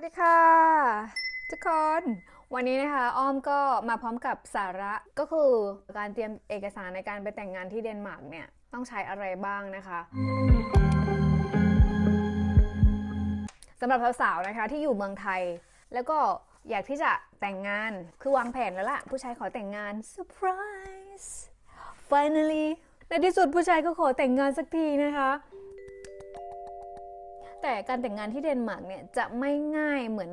วัสดีค่ะ ทุกคน วันนี้นะคะ อ้อมก็มาพร้อมกับสาระก็คือการเตรียมเอกสารในการไปแต่งงานที่เดนมาร์กเนี่ย ต้องใช้อะไรบ้างนะคะสำหรับสาวๆนะคะที่อยู่เมืองไทย แล้วก็อยากที่จะแต่งงานคือวางแผนแล้วล่ะ ผู้ชายขอแต่งงานเซอร์ไพรส์ finally ในที่สุดผู้ชายก็ขอแต่งงานสักทีนะคะ แต่การแต่งงานที่เดนมาร์กเนี่ยจะไม่ง่ายเหมือน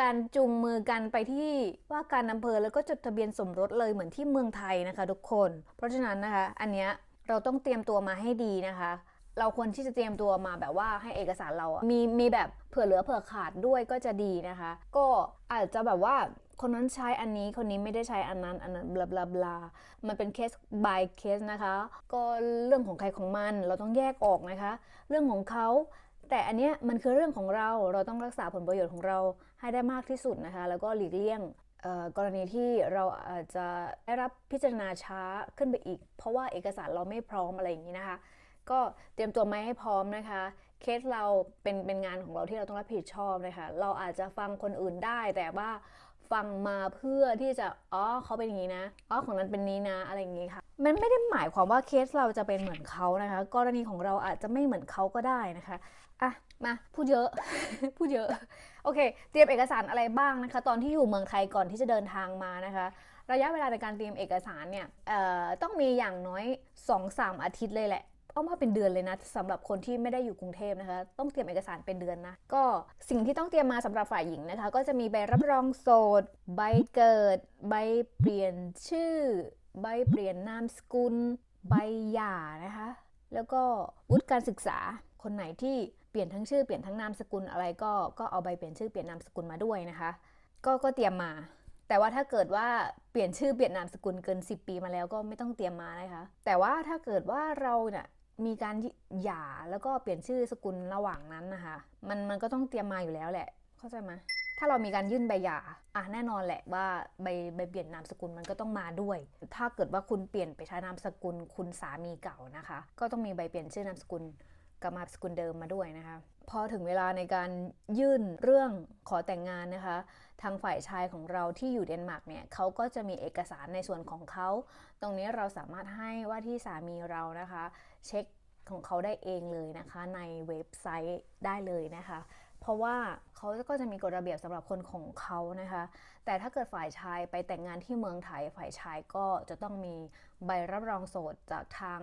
การจูงมือกันไปที่ว่าการอำเภอแล้วก็จดทะเบียนสมรสเลยเหมือนที่เมืองไทยนะคะ ทุกคน เพราะฉะนั้นนะคะอันเนี้ยเราต้องเตรียมตัวมาให้ดีนะคะ เราควรที่จะเตรียมตัวมาแบบว่าให้เอกสารเราอะมีมีแบบเผื่อเหลือเผื่อขาดด้วยก็จะดีนะคะ ก็อาจจะแบบว่าคนนั้นใช้อันนี้คนนี้ไม่ได้ใช้อันนั้นอันนั้นบลาบลาบลามันเป็นเคส by เคสนะคะ ก็เรื่องของใครของมันเราต้องแยกออกนะคะ เรื่องของเขา แต่อันเนี้ยมันคือเรื่องของเราเราต้องรักษาผลประโยชน์ของเราให้ได้มากที่สุดนะคะ แล้วก็หลีกเลี่ยงกรณีที่เราอาจจะได้รับพิจารณาช้าขึ้นไปอีก เพราะว่าเอกสารเราไม่พร้อมอะไรอย่างนี้นะคะ ก็เตรียมตัวมาให้พร้อมนะคะ เคสเราเป็นเป็นงานของเราที่เราต้องรับผิดชอบนะคะ เราอาจจะฟังคนอื่นได้ แต่ว่า ฟังมาเพื่อที่จะอ๋อเขาเป็นอย่างนี้นะอ๋อของนั้นเป็นนี้นะอะไรอย่างนี้ค่ะ มันไม่ได้หมายความว่าเคสเราจะเป็นเหมือนเขานะคะ กรณีของเราอาจจะไม่เหมือนเขาก็ได้นะคะอะมาพูดเยอะพูดเยอะโอเค เตรียมเอกสารอะไรบ้างนะคะ ตอนที่อยู่เมืองไทยก่อนที่จะเดินทางมานะคะ ระยะเวลาในการเตรียมเอกสารเนี่ยต้องมีอย่างน้อย 2-3 อาทิตย์เลยแหละ เอามาเป็นเดือนเลยนะสำหรับคนที่ไม่ได้อยู่กรุงเทพนะคะ ต้องเตรียมเอกสารเป็นเดือนนะ ก็สิ่งที่ต้องเตรียมมาสำหรับฝ่ายหญิงนะคะ ก็จะมีใบรับรองโสด ใบเกิด ใบเปลี่ยนชื่อ ใบเปลี่ยนนามสกุล ใบหย่านะคะ แล้วก็วุฒิการศึกษา คนไหนที่เปลี่ยนทั้งชื่อเปลี่ยนทั้งนามสกุลอะไรก็ก็เอาใบเปลี่ยนชื่อเปลี่ยนนามสกุลมาด้วยนะคะ ก็ก็เตรียมมา แต่ว่าถ้าเกิดว่าเปลี่ยนชื่อเปลี่ยนนามสกุลเกิน 10 ปีมาแล้วก็ไม่ต้องเตรียมมานะคะ แต่ว่าถ้าเกิดว่าเราเนี่ย มีการหย่าแล้วก็เปลี่ยนชื่อสกุลระหว่างนั้นนะคะ มันมันก็ต้องเตรียมมาอยู่แล้วแหละ เข้าใจไหมถ้าเรามีการยื่นใบหย่าอะแน่นอนแหละว่าใบใบเปลี่ยนนามสกุลมันก็ต้องมาด้วย ถ้าเกิดว่าคุณเปลี่ยนไปใช้นามสกุลคุณสามีเก่านะคะ ก็ต้องมีใบเปลี่ยนชื่อนามสกุลกับนามสกุลเดิมมาด้วยนะคะ พอถึงเวลาในการยื่นเรื่องขอแต่งงานนะคะ ทางฝ่ายชายของเราที่อยู่เดนมาร์กเนี่ยเขาก็จะมีเอกสารในส่วนของเขา ตรงนี้เราสามารถให้ว่าที่สามีเรานะคะ เช็คของเขาได้เองเลยนะคะ ในเว็บไซต์ได้เลยนะคะ เพราะว่าเขาก็จะมีกฎระเบียบสำหรับคนของเขานะคะ แต่ถ้าเกิดฝ่ายชายไปแต่งงานที่เมืองไทยฝ่ายชายก็จะต้องมีใบรับรองโสดจากทาง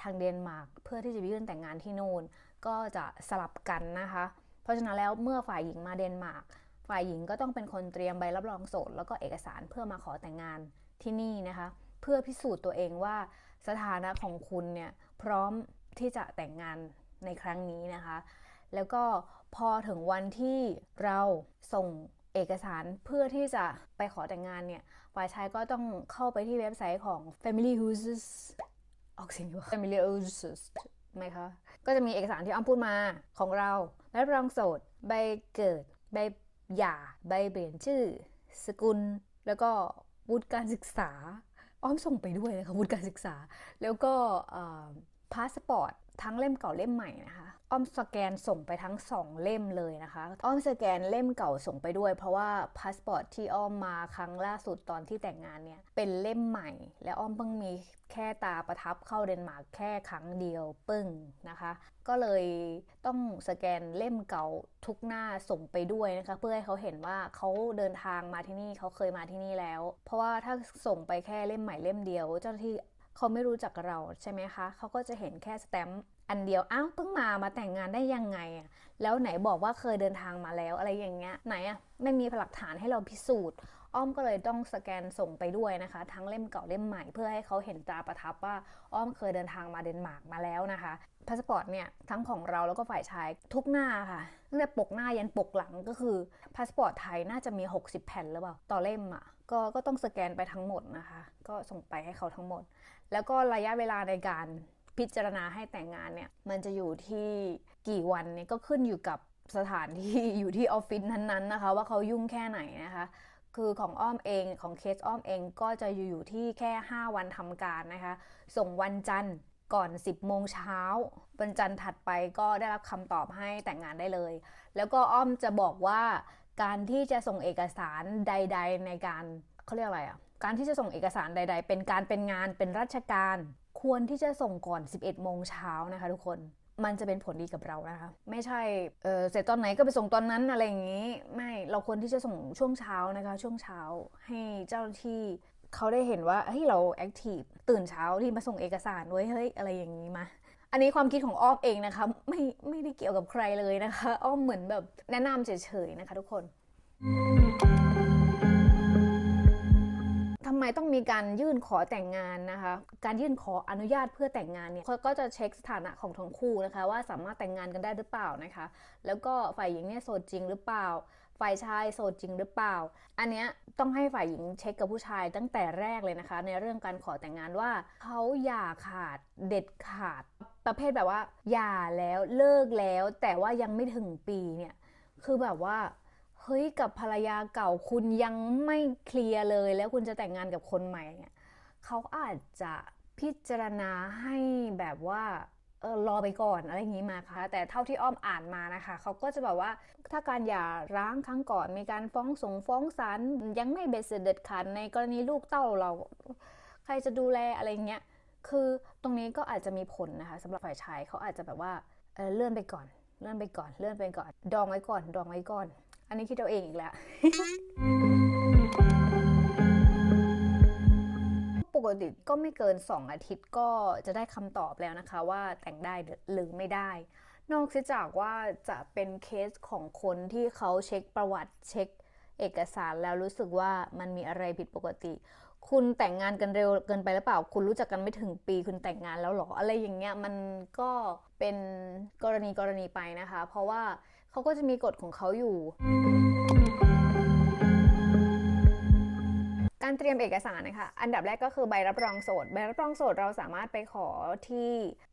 ทางเดนมาร์กเพื่อที่จะยื่นแต่งงานที่นู่นก็จะสลับกันนะคะ เพราะฉะนั้นแล้วเมื่อฝ่ายหญิงมาเดนมาร์ก ฝ่ายหญิงก็ต้องเป็นคนเตรียมใบรับรองโสดแล้วก็เอกสารเพื่อมาขอแต่งงานที่นี่นะคะ เพื่อพิสูจน์ตัวเองว่าสถานะของคุณเนี่ยพร้อมที่จะแต่งงานในครั้งนี้นะคะ แล้วก็พอถึงวันที่เราส่งเอกสารเพื่อที่จะไปขอแต่งงานเนี่ย ฝ่ายชายก็ต้องเข้าไปที่เว็บไซต์ของ Family Houses ออกเสียงว่า Family Houses ไหมคะ ก็จะมีเอกสารที่อ้อมพูดมาของเรา และรับรองโสด ใบเกิด ใบ อย่าใบเปลี่ยนชื่อ สกุล แล้วก็วุฒิการศึกษา อ้อมส่งไปด้วยนะคะวุฒิการศึกษา แล้วก็พาสปอร์ต ทั้งเล่มเก่าเล่มใหม่นะคะอ้อมสแกนส่งไปทั้ง 2 เล่มเลยนะคะอ้อมสแกนเล่มเก่าส่งไปด้วย เพราะว่าพาสปอร์ตที่อ้อมมาครั้งล่าสุดตอนที่แต่งงานเนี่ยเป็นเล่มใหม่ และอ้อมเพิ่งมีแค่ตาประทับเข้าเดนมาร์กแค่ครั้งเดียวปึ้งนะคะ ก็เลยต้องสแกนเล่มเก่าทุกหน้าส่งไปด้วยนะคะ เพื่อให้เขาเห็นว่าเขาเดินทางมาที่นี่เขาเคยมาที่นี่แล้ว เพราะว่าถ้าส่งไปแค่เล่มใหม่เล่มเดียว เจ้าหน้าที่ เขาไม่รู้จักเราใช่ไหมคะ เขาก็จะเห็นแค่สแตมป์อันเดียว อ้าวเพิ่งมา มาแต่งงานได้ยังไงอะ แล้วไหนบอกว่าเคยเดินทางมาแล้วอะไรอย่างเงี้ย ไหนอะ ไม่มีหลักฐานให้เราพิสูจน์ อ้อมก็เลยต้องสแกนส่งไปด้วยนะคะ ทั้งเล่มเก่าเล่มใหม่เพื่อให้เขาเห็นตราประทับว่าอ้อมเคยเดินทางมาเดนมาร์กมาแล้วนะคะพาสปอร์ตเนี่ยทั้งของเราแล้วก็ฝ่ายชายทุกหน้าค่ะตั้งแต่ปกหน้ายันปกหลังก็คือพาสปอร์ตไทยน่าจะมี 60 แผ่นหรือเปล่าต่อเล่มอะก็ก็ต้องสแกนไปทั้งหมดนะคะ ก็ส่งไปให้เขาทั้งหมด แล้วก็ระยะเวลาในการพิจารณาให้แต่งงานเนี่ยมันจะอยู่ที่กี่วันเนี่ยก็ขึ้นอยู่กับสถานที่อยู่ที่ออฟฟิศนั้นๆนะคะ ว่าเขายุ่งแค่ไหนนะคะ คือของอ้อมเองของเคสอ้อมเองก็จะอยู่ที่แค่ 5 วันทำการนะคะ ส่งวันจันทร์ก่อน 10 โมงเช้าวันจันทร์ถัดไปก็ได้รับคำตอบให้แต่งงานได้เลย แล้วก็อ้อมจะบอกว่าการที่จะส่งเอกสารใด ๆ ในการเขาเรียกอะไรอะ การที่จะส่งเอกสารใด ๆ เป็นการเป็นงานเป็นราชการ ควรที่จะส่งก่อน 11 โมงเช้านะคะทุกคน มันจะเป็นผลดีกับเรานะคะ ไม่ใช่เออเสร็จตอนไหนก็ไปส่งตอนนั้นอะไรอย่างนี้ ไม่เราควรที่จะส่งช่วงเช้านะคะ ช่วงเช้าให้เจ้าหน้าที่เขาได้เห็นว่าเฮ้ยเราแอคทีฟตื่นเช้าที่มาส่งเอกสารไว้เฮ้ยอะไรอย่างนี้มาอันนี้ความคิดของอ้อมเองนะคะไม่ไม่ได้เกี่ยวกับใครเลยนะคะ อ้อมเหมือนแบบแนะนำเฉยๆนะคะทุกคน ไมต้องมีการยื่นขอแต่งงานนะคะ การยื่นขออนุญาตเพื่อแต่งงานเนี่ยเขาก็จะเช็คสถานะของทั้งคู่นะคะ ว่าสามารถแต่งงานกันได้หรือเปล่านะคะ แล้วก็ฝ่ายหญิงเนี่ยโสดจริงหรือเปล่า ฝ่ายชายโสดจริงหรือเปล่า อันเนี้ยต้องให้ฝ่ายหญิงเช็คกับผู้ชายตั้งแต่แรกเลยนะคะ ในเรื่องการขอแต่งงานว่าเขาอย่าขาดเด็ดขาด ประเภทแบบว่าอย่าแล้วเลิกแล้ว แต่ว่ายังไม่ถึงปีเนี่ยคือแบบว่า เฮ้ยกับภรรยาเก่าคุณยังไม่เคลียร์เลย แล้วคุณจะแต่งงานกับคนใหม่เนี่ยเขาอาจจะพิจารณาให้แบบว่าเออรอไปก่อนอะไรอย่างนี้มาค่ะแต่เท่าที่อ้อมอ่านมานะคะ เขาก็จะแบบว่าถ้าการหย่าร้างครั้งก่อนมีการฟ้องสงฟ้องศาลยังไม่เบ็ดเสร็จเด็ดขาดในกรณีลูกเต้าเรา ใครจะดูแลอะไรเงี้ยคือตรงนี้ก็อาจจะมีผลนะคะสำหรับฝ่ายชายเขาอาจจะแบบว่าเออเลื่อนไปก่อน เลื่อนไปก่อน เลื่อนไปก่อน ดองไว้ก่อน ดองไว้ก่อน อันนี้คิดเอาเองอีกแล้วปกติก็ไม่เกิน 2 อาทิตย์ก็จะได้คำตอบแล้วนะคะ ว่าแต่งได้หรือไม่ได้ นอกจากว่าจะเป็นเคสของคนที่เขาเช็คประวัติเช็คเอกสารแล้วรู้สึกว่ามันมีอะไรผิดปกติ คุณแต่งงานกันเร็วเกินไปหรือเปล่า คุณรู้จักกันไม่ถึงปีคุณแต่งงานแล้วหรอ อะไรอย่างเงี้ยมันก็เป็นกรณีกรณีไปนะคะ เพราะว่า เขาก็จะมีกฎของเขาอยู่ การเตรียมเอกสารนะคะ อันดับแรกก็คือใบรับรองโสด ใบรับรองโสดเราสามารถไปขอที่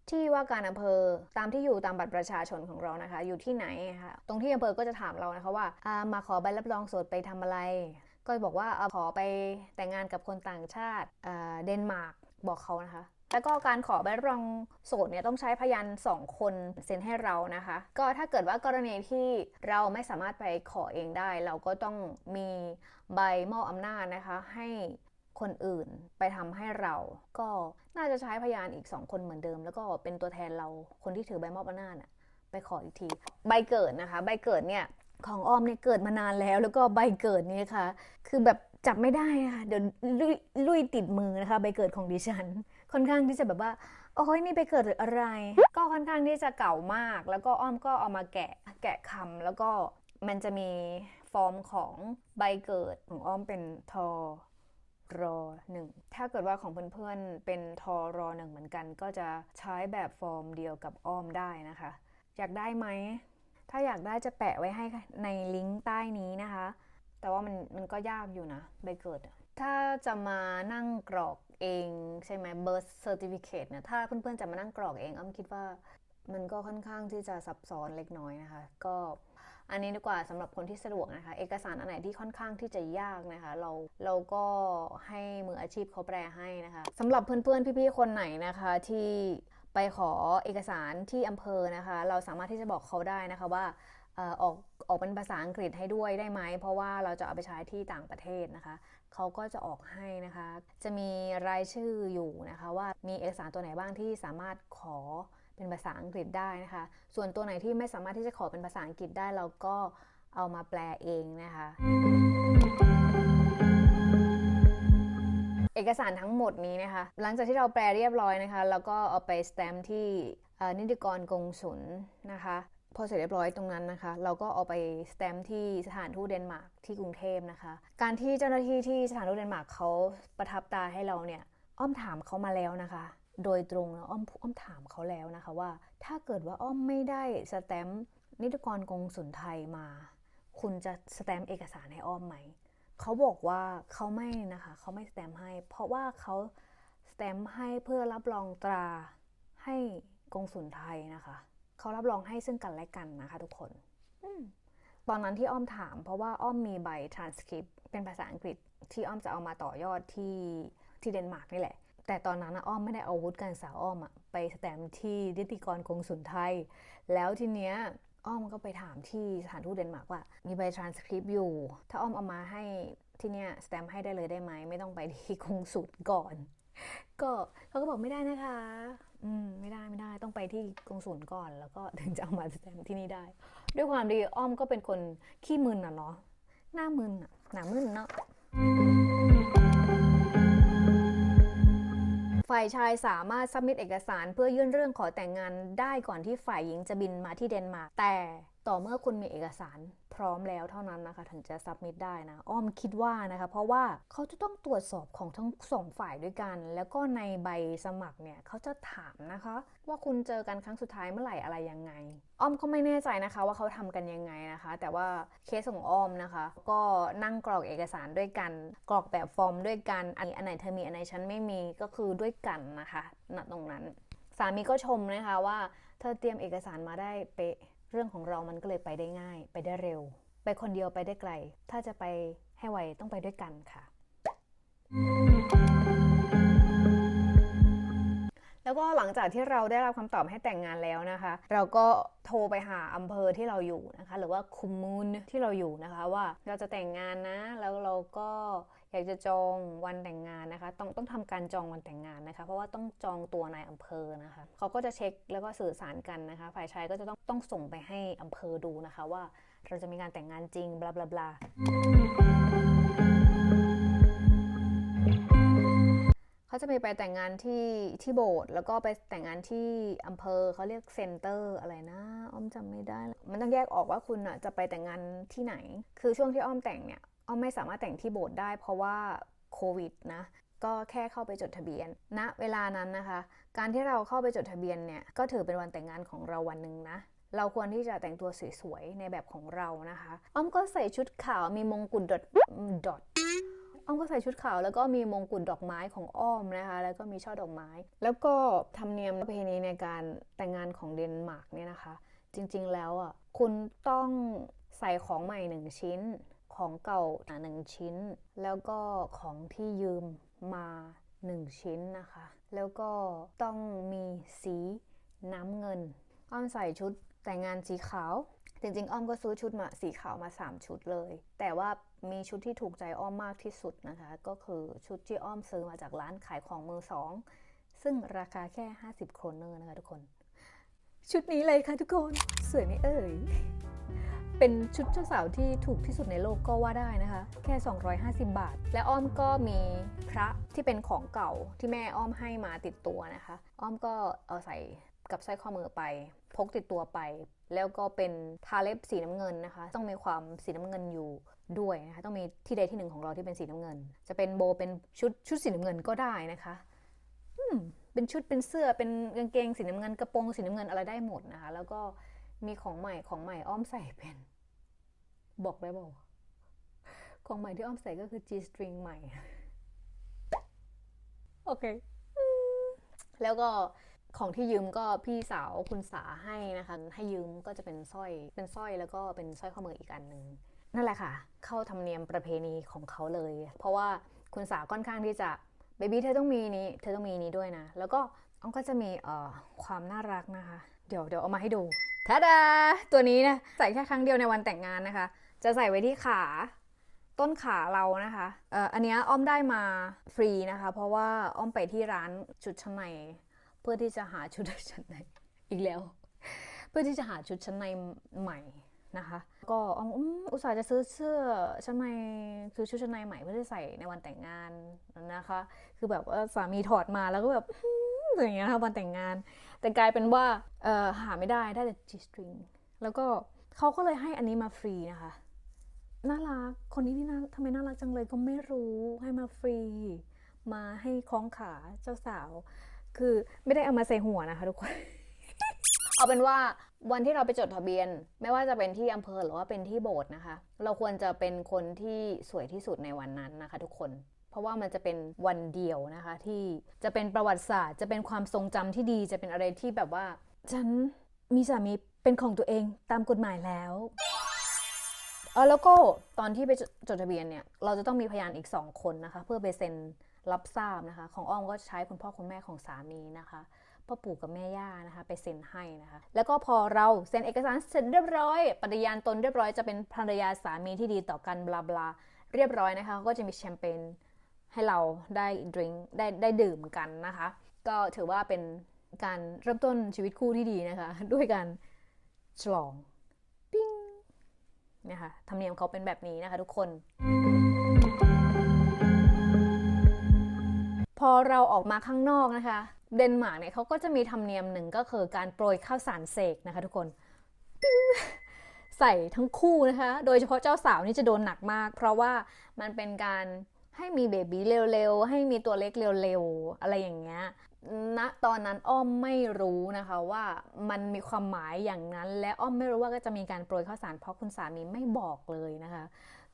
ที่ว่าการอำเภอตามที่อยู่ตามบัตรประชาชนของเรานะคะ อยู่ที่ไหนคะตรงที่อำเภอก็จะถามเรานะคะว่าามาขอใบรับรองโสดไปทำอะไร ก็บอกว่าเอาขอไปแต่งงานกับคนต่างชาติอ่าเดนมาร์กบอกเขานะคะ แล้วก็การขอใบรับรองโสดเนี่ยต้องใช้พยาน2คนเซ็นให้เรานะคะ ก็ถ้าเกิดว่ากรณีที่เราไม่สามารถไปขอเองได้ เราก็ต้องมีใบมอบอำนาจนะคะ ให้คนอื่นไปทำให้เรา ก็น่าจะใช้พยานอีก 2 คนเหมือนเดิม แล้วก็เป็นตัวแทนเราคนที่ถือใบมอบอำนาจน่ะไปขออีกที ใบเกิดนะคะ ใบเกิดเนี่ยของอ้อมเนี่ยเกิดมานานแล้ว แล้วก็ใบเกิดนี่ค่ะ คือแบบจับไม่ได้นะคะเดี๋ยวลุยลุยติดมือนะคะ ใบเกิดของดิฉัน ค่อนข้างที่จะแบบว่าโอ้ยนี่ไปเกิดหรืออะไร ก็ค่อนข้างที่จะเก่ามาก แล้วก็อ้อมก็เอามาแกะแกะคำแล้วก็มันจะมีฟอร์มของใบเกิดของอ้อมเป็นทอรอหนึ่งถ้าเกิดว่าของเพื่อนๆเป็นทอรอหนึ่งเหมือนกัน ก็จะใช้แบบฟอร์มเดียวกับอ้อมได้นะคะ อยากได้ไหม ถ้าอยากได้จะแปะไว้ให้ในลิงก์ใต้นี้นะคะ แต่ว่ามันมันก็ยากอยู่นะใบเกิดอะ ถ้าจะมานั่งกรอกเองใช่ไหม birth certificate เนี่ยถ้าเพื่อนๆจะมานั่งกรอกเองอ้อมคิดว่ามันก็ค่อนข้างที่จะซับซ้อนเล็กน้อยนะคะ ก็อันนี้ดีกว่าสำหรับคนที่สะดวกนะคะ เอกสารอันไหนที่ค่อนข้างที่จะยากนะคะ เราเราก็ให้มืออาชีพเขาแปลให้นะคะสำหรับเพื่อนๆพี่ๆคนไหนนะคะที่ไปขอเอกสารที่อำเภอนะคะ เราสามารถที่จะบอกเขาได้นะคะว่าออกออกเป็นภาษาอังกฤษให้ด้วยได้ไหม เพราะว่าเราจะเอาไปใช้ที่ต่างประเทศนะคะ เขาก็จะออกให้นะคะ จะมีรายชื่ออยู่นะคะว่ามีเอกสารตัวไหนบ้างที่สามารถขอเป็นภาษาอังกฤษได้นะคะ ส่วนตัวไหนที่ไม่สามารถที่จะขอเป็นภาษาอังกฤษได้เราก็เอามาแปลเองนะคะ เอกสารทั้งหมดนี้นะคะ หลังจากที่เราแปลเรียบร้อยนะคะ แล้วก็เอาไปสแตมป์ที่นิติกรกงสุลนะคะ พอเสร็จเรียบร้อยตรงนั้นนะคะ เราก็เอาไปสแตมป์ที่สถานทูตเดนมาร์กที่กรุงเทพนะคะ การที่เจ้าหน้าที่ที่สถานทูตเดนมาร์กเขาประทับตาให้เราเนี่ยอ้อมถามเขามาแล้วนะคะ โดยตรงนะอ้อมอ้อมถามเขาแล้วนะคะว่า ถ้าเกิดว่าอ้อมไม่ได้สแตมป์นิติกรกงสุลไทยมา คุณจะสแตมป์เอกสารให้อ้อมไหมเขาบอกว่าเขาไม่นะคะเขาไม่สแตมป์ให้ เพราะว่าเขาสแตมป์ให้เพื่อรับรองตราให้กงสุลไทยนะคะ เขารับรองให้ซึ่งกันและกันนะคะทุกคนอมตอนนั้นที่อ้อมถาม เพราะว่าอ้อมมีใบ transcript เป็นภาษาอังกฤษที่อ้อมจะเอามาต่อยอดที่ที่เดนมาร์กนี่แหละ แต่ตอนนั้นนะอ้อมไม่ได้เอาอาวุธการศึกษาอ้อมอะไปสแตมป์ที่นิติกรกงสุลไทย แล้วทีเนี้ยอ้อมก็ไปถามที่สถานทูตเดนมาร์กว่า มีใบทรานสคริปต์อยู่ ถ้าอ้อมเอามาให้ที่เนี่ยสแตมป์ให้ได้เลยได้ไหมไม่ต้องไปที่กงสุลก่อน ก็เขาก็บอกไม่ได้นะคะ อืมไม่ได้ไม่ได้ต้องไปที่กงสุลก่อน แล้วก็ถึงจะเอามาแตมที่นี่ได้ ด้วยความดีอ้อมก็เป็นคนขี้มึนอะเนาะหน้ามึนอะหนามึนเนาะฝ่ายชายสามารถสัมมิตเอกสารเพื่อยื่นเรื่องขอแต่งงานได้ก่อนที่ฝ่ายหญิงจะบินมาที่เดนมาร์กแต่ต่อเมื่อคุณมีเอกสาร พร้อมแล้วเท่านั้นนะคะ ถึงจะสับมิตได้นะ อ้อมคิดว่านะคะ เพราะว่าเขาจะต้องตรวจสอบของทั้งสองฝ่ายด้วยกัน แล้วก็ในใบสมัครเนี่ยเขาจะถามนะคะ ว่าคุณเจอกันครั้งสุดท้ายเมื่อไหร่อะไรยังไง อ้อมก็ไม่แน่ใจนะคะว่าเขาทำกันยังไงนะคะ แต่ว่าเคสของอ้อมนะคะ ก็นั่งกรอกเอกสารด้วยกัน กรอกแบบฟอร์มด้วยกันอัน อันไหนเธอมีอันไหนฉันไม่มีก็คือด้วยกันนะคะณตรงนั้น สามีก็ชมนะคะว่า เธอเตรียมเอกสารมาได้เป๊ะ เรื่องของเรามันก็เลยไปได้ง่าย ไปได้เร็ว ไปคนเดียวไปได้ไกล ถ้าจะไปให้ไวต้องไปด้วยกันค่ะ แล้วก็หลังจากที่เราได้รับคำตอบให้แต่งงานแล้วนะคะ เราก็โทรไปหาอำเภอที่เราอยู่นะคะ หรือว่าคุมมูลที่เราอยู่นะคะว่าเราจะแต่งงานนะ แล้วเราก็ อยากจะจองวันแต่งงานนะคะ ต้องต้องทำการจองวันแต่งงานนะคะ เพราะว่าต้องจองตัวนายอำเภอนะคะเขาก็จะเช็คแล้วก็สื่อสารกันนะคะ ฝ่ายชายก็จะต้องต้องส่งไปให้อำเภอดูนะคะ ว่าเราจะมีการแต่งงานจริงบลาบลาบลาเขาจะมีไปแต่งงานที่ที่โบสถ์แล้วก็ไปแต่งงานที่อำเภอเขาเรียกเซ็นเตอร์อะไรนะอ้อมจำไม่ได้แล้วมันต้องแยกออกว่าคุณอะจะไปแต่งงานที่ไหน คือช่วงที่อ้อมแต่งเนี่ย อ้อมไม่สามารถแต่งที่โบสถ์ได้เพราะว่าโควิดนะก็แค่เข้าไปจดทะเบียนณนะเวลานั้นนะคะ การที่เราเข้าไปจดทะเบียนเนี่ยก็ถือเป็นวันแต่งงานของเราวันหนึ่งนะเราควรที่จะแต่งตัวสวยๆในแบบของเรานะคะ อ้อมก็ใส่ชุดขาวมีมงกุฎดอทดอทอ้อมก็ใส่ชุดขาวแล้วก็มีมงกุฎดอกไม้ของอ้อมนะคะ แล้วก็มีช่อดอกไม้ แล้วก็ธรรมเนียมประเพณีในการแต่งงานของเดนมาร์กเนี่ยนะคะ จริงๆแล้วอะคุณต้องใส่ของใหม่หนึ่งชิ้น ของเก่าหนึ่งชิ้น แล้วก็ของที่ยืมมาหนึ่งชิ้นนะคะ แล้วก็ต้องมีสีน้ำเงิน อ้อมใส่ชุดแต่งงานสีขาว จริงๆ อ้อมก็ซื้อชุดมาสีขาวมา 3 ชุดเลย แต่ว่ามีชุดที่ถูกใจอ้อมมากที่สุดนะคะ ก็คือชุดที่อ้อมซื้อมาจากร้านขายของมือสอง ซึ่งราคาแค่ 50 โครเนอร์นะคะทุกคน ชุดนี้เลยค่ะทุกคน สวยไหมเอ่ย เป็นชุดเจ้าสาวที่ถูกที่สุดในโลกก็ว่าได้นะคะ แค่ 250 บาท และอ้อมก็มีพระที่เป็นของเก่าที่แม่อ้อมให้มาติดตัวนะคะ อ้อมก็เอาใส่กับสร้อยข้อมือไป พกติดตัวไป แล้วก็เป็นทาเล็บสีน้ำเงินนะคะ ต้องมีความสีน้ำเงินอยู่ด้วยนะคะ ต้องมีที่ใดที่หนึ่งของเราที่เป็นสีน้ำเงิน จะเป็นโบเป็นชุดชุดสีน้ำเงินก็ได้นะคะอืมเป็นชุดเป็นเสื้อเป็นกางเกงสีน้ำเงินกระโปรงสีน้ำเงินอะไรได้หมดนะคะ แล้วก็ มีของใหม่ของใหม่อ้อมใส่เป็น บอกได้บอกของใหม่ที่อ้อมใส่ก็คือ G string ใหม่ โอเคอืมแล้วก็ของที่ยืมก็พี่สาวคุณสาให้นะคะ ให้ยืมก็จะเป็นสร้อยเป็นสร้อยแล้วก็เป็นสร้อยข้อมืออีกอันหนึ่งนั่นแหละค่ะ เข้าธรรมเนียมประเพณีของเขาเลย เพราะว่าคุณสาค่อนข้างที่จะเบบี้เธอต้องมีนี้เธอต้องมีนี้ด้วยนะ แล้วก็อ้อมก็จะมีเอ่อความน่ารักนะคะ เดี๋ยวเดี๋ยวเอามาให้ดู ทาดา ตัวนี้นะใส่แค่ครั้งเดียวในวันแต่งงานนะคะ จะใส่ไว้ที่ขาต้นขาเรานะคะเอ่ออันนี้อ้อมได้มาฟรีนะคะ เพราะว่าอ้อมไปที่ร้านชุดชั้นในเพื่อที่จะหาชุดชั้นในอีกแล้ว เพื่อที่จะหาชุดชั้นในใหม่ นะคะ ก็อออุตส่าห์จะซื้อเสื้อชั้นในคือชุดชั้นในใหม่เพื่อที่ใส่ในวันแต่งงานนะคะ คือแบบว่าสามีถอดมาแล้วก็แบบอย่างเงี้ยค่ะวันแต่งงาน แต่กลายเป็นว่าหาไม่ได้ได้แต่ G string แล้วก็เขาก็เลยให้อันนี้มาฟรีนะคะน่ารัก คนนี้นี่น่าทำไมน่ารักจังเลยก็ไม่รู้ให้มาฟรี มาให้คล้องขาเจ้าสาว คือไม่ได้เอามาใส่หัวนะคะทุกคน เอาเป็นว่า วันที่เราไปจดทะเบียน ไม่ว่าจะเป็นที่อำเภอหรือว่าเป็นที่โบสถ์นะคะ เราควรจะเป็นคนที่สวยที่สุดในวันนั้นนะคะ ทุกคน เพราะว่ามันจะเป็นวันเดียวนะคะ ที่จะเป็นประวัติศาสตร์ จะเป็นความทรงจำที่ดีจะเป็นอะไรที่แบบว่า ฉันมีสามีเป็นของตัวเองตามกฎหมายแล้วเออแล้วก็ตอนที่ไปจดจดทะเบียนเนี่ย เราจะต้องมีพยานอีก 2 คนนะคะ เพื่อไปเซ็นรับทราบนะคะ ของอ้อมก็ใช้คุณพ่อคุณแม่ของสามีนะคะ พ่อปู่กับแม่ย่านะคะ ไปเซ็นให้นะคะ แล้วก็พอเราเซ็นเอกสารเสร็จเรียบร้อย ปฏิญาณตนเรียบร้อยจะเป็นภรรยาสามีที่ดีต่อกันบลาบลาเรียบร้อยนะคะก็จะมีแชมเปญให้เราได้ดื่มได้ได้ดื่มกันนะคะ ก็ถือว่าเป็นการเริ่มต้นชีวิตคู่ที่ดีนะคะ ด้วยการฉลองปิ้งนะคะธรรมเนียมเขาเป็นแบบนี้นะคะทุกคน พอเราออกมาข้างนอกนะคะ เดนมาร์กเนี่ยเขาก็จะมีธรรมเนียมหนึ่งก็คือการโปรยข้าวสารเสกนะคะทุกคนใส่ทั้งคู่นะคะ โดยเฉพาะเจ้าสาวนี่จะโดนหนักมาก เพราะว่ามันเป็นการให้มีเบบีเร็วๆ ให้มีตัวเล็กเร็วๆ อะไรอย่างเงี้ยณตอนนั้นอ้อมไม่รู้นะคะว่ามันมีความหมายอย่างนั้น และอ้อมไม่รู้ว่าก็จะมีการโปรยข้าวสารเพราะคุณสามีไม่บอกเลยนะคะ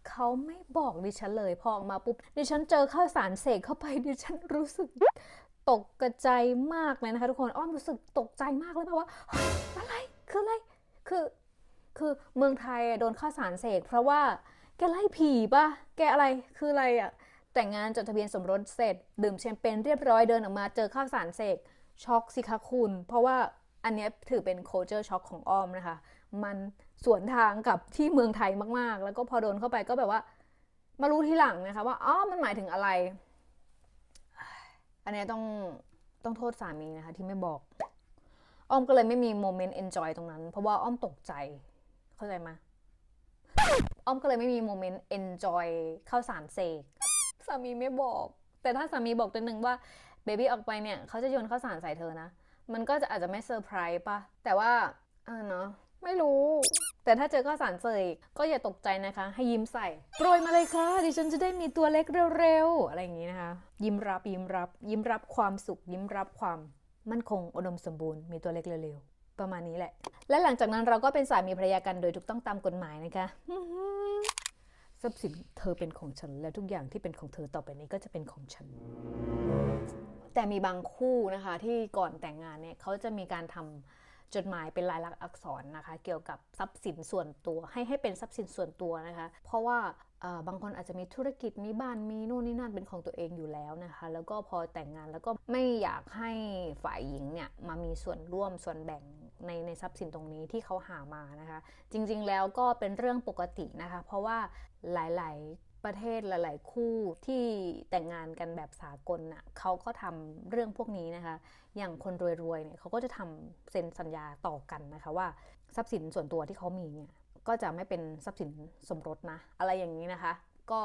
เขาไม่บอกดิฉันเลยพอออกมาปุ๊บดิฉันเจอข้าวสารเสกเข้าไปดิฉันรู้สึก ตกกระใจายมากเลยนะคะทุกคนอ้อมรู้สึกตกใจมากเลยเพราะว่าอะไรคืออะไรคือคือเมืองไทยโดนข้าวสารเสกเพราะว่าแกไล่ผีปะแกอะไรคืออะไรอะแต่งงานจดทะเบียนสมรสเสร็จ ดื่มแชมเปญเรียบร้อยเดินออกมาเจอข้าวสารเสกช็อกสิคะคุณ เพราะว่าอันนี้ถือเป็น culture shock ของอ้อมนะคะ มันสวนทางกับที่เมืองไทยมากๆ แล้วก็พอโดนเข้าไปก็แบบว่า มารู้ทีหลังนะคะว่าอ๋อมันหมายถึงอะไร อันนี้ต้องต้องโทษสามีนะคะ ที่ไม่บอก อ้อมก็เลยไม่มีโมเมนต์ enjoy ตรงนั้น เพราะว่าอ้อมตกใจ เข้าใจไหมอ้อมก็เลยไม่มีโมเมนต์ enjoy ข้าสารเสกสามีไม่บอก แต่ถ้าสามีบอกตัวหนึ่งว่าเบบี้ออกไปเนี่ยเขาจะโยนข้าวสารใส่เธอนะ มันก็จะอาจจะไม่เซอร์ไพรส์ป่ะ แต่ว่าเอ่าเนาะ ไม่รู้ แต่ถ้าเจอข้าวสารเสกก็อย่าตกใจนะคะ ให้ยิ้มใส่โปรยมาเลยค่ะดิฉันจะได้มีตัวเล็กเร็วๆ อะไรอย่างนี้นะคะ ยิ้มรับยิ้มรับ ยิ้มรับความสุข ยิ้มรับความมั่นคงอุดมสมบูรณ์มีตัวเล็กเร็วๆ ประมาณนี้แหละ และหลังจากนั้นเราก็เป็นสามีภรรยากันโดยถูกต้องตามกฎหมายนะคะทรัพย์สินเธอเป็นของฉัน และทุกอย่างที่เป็นของเธอต่อไปนี้ก็จะเป็นของฉัน แต่มีบางคู่นะคะที่ก่อนแต่งงานเนี่ยเขาจะมีการทำ จดหมายเป็นลายลักษณ์อักษรนะคะ เกี่ยวกับทรัพย์สินส่วนตัว ให้ให้เป็นทรัพย์สินส่วนตัวนะคะ เพราะว่าบางคนอาจจะมีธุรกิจมีบ้านมีนู่นนี่นั่นเป็นของตัวเองอยู่แล้วนะคะ แล้วก็พอแต่งงานแล้วก็ไม่อยากให้ฝ่ายหญิงเนี่ยมามีส่วนร่วมส่วนแบ่งในในทรัพย์สินตรงนี้ที่เขาหามานะคะ จริงๆแล้วก็เป็นเรื่องปกตินะคะ เพราะว่าหลายๆ ประเทศหลาย ๆ คู่ที่แต่งงานกันแบบสากลน่ะเขาก็ทำเรื่องพวกนี้นะคะ อย่างคนรวย ๆ เนี่ยเขาก็จะทำเซ็นสัญญาต่อกันนะคะว่าทรัพย์สินส่วนตัวที่เขามีเนี่ยก็จะไม่เป็นทรัพย์สินสมรสนะ อะไรอย่างนี้นะคะ ก็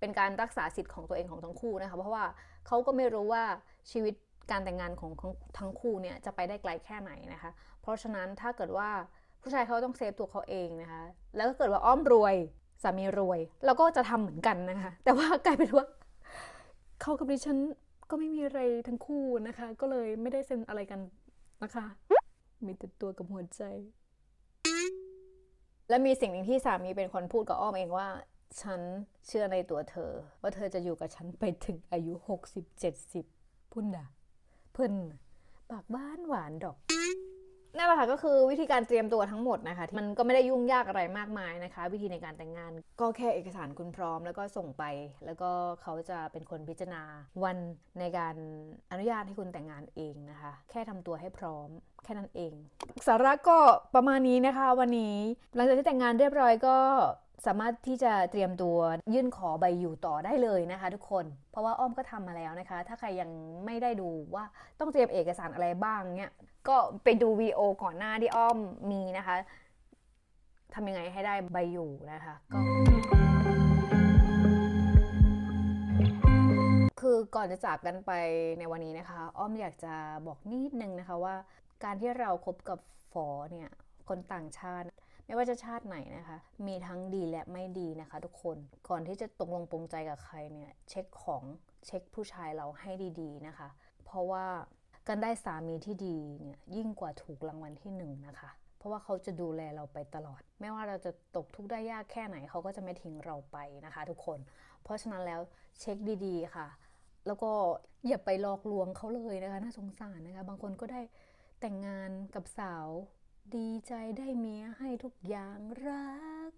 เป็นการรักษาสิทธิ์ของตัวเองของทั้งคู่นะคะ เพราะว่าเขาก็ไม่รู้ว่าชีวิตการแต่งงานของของทั้งคู่เนี่ยจะไปได้ไกลแค่ไหนนะคะ เพราะฉะนั้นถ้าเกิดว่าผู้ชายเขาต้องเซฟตัวเขาเองนะคะ แล้วก็เกิดว่าอ้อมรวย สามีรวย เราก็จะทำเหมือนกันนะคะ แต่ว่ากลายเป็นว่าเขากับดิฉันก็ไม่มีอะไรทั้งคู่นะคะ ก็เลยไม่ได้เซ็นอะไรกันนะคะ มีแต่ตัวกับหัวใจ และมีสิ่งหนึ่งที่สามีเป็นคนพูดกับอ้อมเองว่า ฉันเชื่อในตัวเธอ ว่าเธอจะอยู่กับฉันไปถึงอายุ 60-70 พุ่นด่ะเพิ่นปากบ้านหวานดอก นั่นแหละค่ะก็คือวิธีการเตรียมตัวทั้งหมดนะคะ มันก็ไม่ได้ยุ่งยากอะไรมากมายนะคะ วิธีในการแต่งงาน ก็แค่เอกสารคุณพร้อม แล้วก็ส่งไป แล้วก็เขาจะเป็นคนพิจารณาวันในการอนุญาตให้คุณแต่งงานเองนะคะ แค่ทำตัวให้พร้อม แค่นั้นเอง สาระก็ประมาณนี้นะคะ วันนี้ หลังจากที่แต่งงานเรียบร้อยก็ สามารถที่จะเตรียมตัวยื่นขอใบอยู่ต่อได้เลยนะคะ ทุกคน เพราะว่าอ้อมก็ทำมาแล้วนะคะ ถ้าใครยังไม่ได้ดูว่าต้องเตรียมเอกสารอะไรบ้างเนี่ยก็ไปดูวีโอก่อนหน้าที่อ้อมมีนะคะทำยังไงให้ได้ใบอยู่นะคะก็คือก่อนจะจากกันไปในวันนี้นะคะ อ้อมอยากจะบอกนิดนึงนะคะว่า การที่เราคบกับฝอเนี่ยคนต่างชาติ ไม่ว่าจะชาติไหนนะคะ มีทั้งดีและไม่ดีนะคะ ทุกคนก่อนที่จะตกลงปรงใจกับใครเนี่ยเช็คของเช็คผู้ชายเราให้ดีๆนะคะ เพราะว่าการได้สามีที่ดีเนี่ยยิ่งกว่าถูกรางวัลที่หนึ่งนะคะ เพราะว่าเขาจะดูแลเราไปตลอด ไม่ว่าเราจะตกทุกข์ได้ยากแค่ไหนเขาก็จะไม่ทิ้งเราไปนะคะ ทุกคน เพราะฉะนั้นแล้วเช็คดีๆค่ะ แล้วก็อย่าไปหลอกลวงเขาเลยนะคะน่าสงสารนะคะ บางคนก็ได้แต่งงานกับสาว ดีใจได้เมียให้ทุกอย่างรัก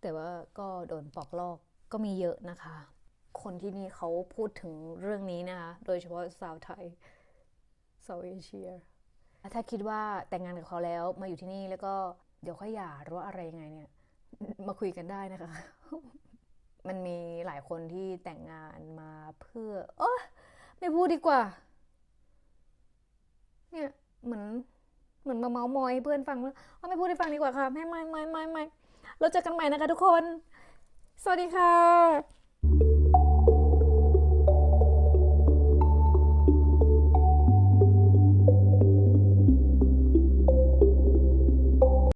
แต่ว่าก็โดนปอกลอกก็มีเยอะนะคะ คนที่นี่เขาพูดถึงเรื่องนี้นะคะ โดยเฉพาะสาวไทยเซาเอเชีย ถ้าคิดว่าแต่งงานกับเขาแล้วมาอยู่ที่นี่แล้วก็เดี๋ยวค่อยหย่าหรือว่าอะไรยังไงเนี่ย มาคุยกันได้นะคะ มันมีหลายคนที่แต่งงานมาเพื่อ โอ้ไม่พูดดีกว่า เนี่ยเหมือน เหมือนมาเมาส์มอยให้เพื่อนฟังว่าเอาไม่พูดให้ฟังดีกว่าค่ะไม่ไม่ไม่ไม่ไม่เราเจอกันใหม่นะคะทุกคน สวัสดีค่ะ